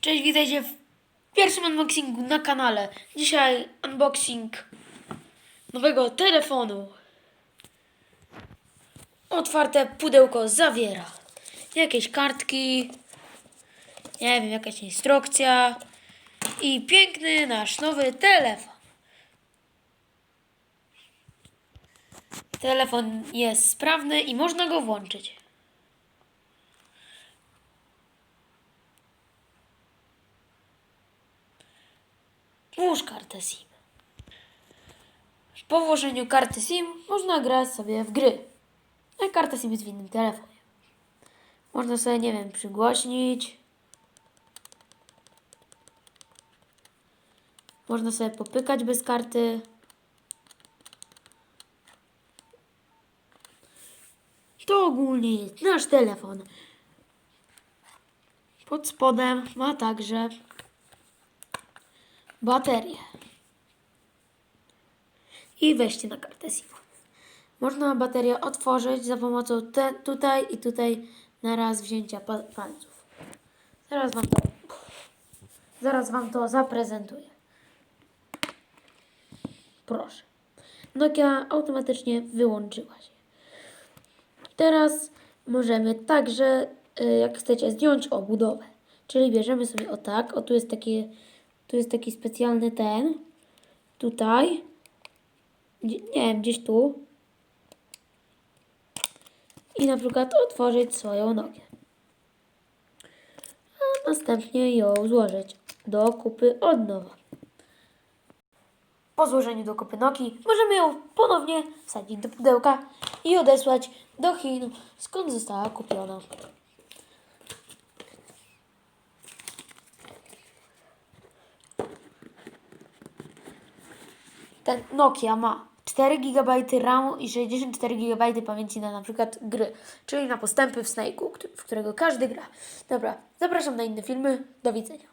Cześć, witajcie w pierwszym unboxingu na kanale. Dzisiaj unboxing nowego telefonu. Otwarte pudełko zawiera jakieś kartki, nie wiem, jakaś instrukcja i piękny nasz nowy telefon. Telefon jest sprawny i można go włączyć. Włóż kartę SIM. Po włożeniu karty SIM można grać sobie w gry. A karta SIM jest w innym telefonie. Można sobie, nie wiem, przygłośnić. Można sobie popykać bez karty. To ogólnie jest nasz telefon. Pod spodem ma także baterię. I wejście na kartę SIM. Można baterię otworzyć za pomocą te, tutaj i tutaj na raz wzięcia pa, palców. Zaraz wam to zaraz wam to zaprezentuję. Proszę. Nokia automatycznie wyłączyła się. Teraz możemy także, y, jak chcecie, zdjąć obudowę. Czyli bierzemy sobie o tak, o tu jest taki, tu jest taki specjalny ten, tutaj, nie wiem, gdzieś tu. I na przykład otworzyć swoją nogę. A następnie ją złożyć do kupy od nowa. Po złożeniu do kupy nogi możemy ją ponownie wsadzić do pudełka i odesłać do Chin, skąd została kupiona. Ten Nokia ma 4 GB RAMu i 64 GB pamięci na na przykład gry, czyli na postępy w Snake'u, w którego każdy gra. Dobra, zapraszam na inne filmy. Do widzenia.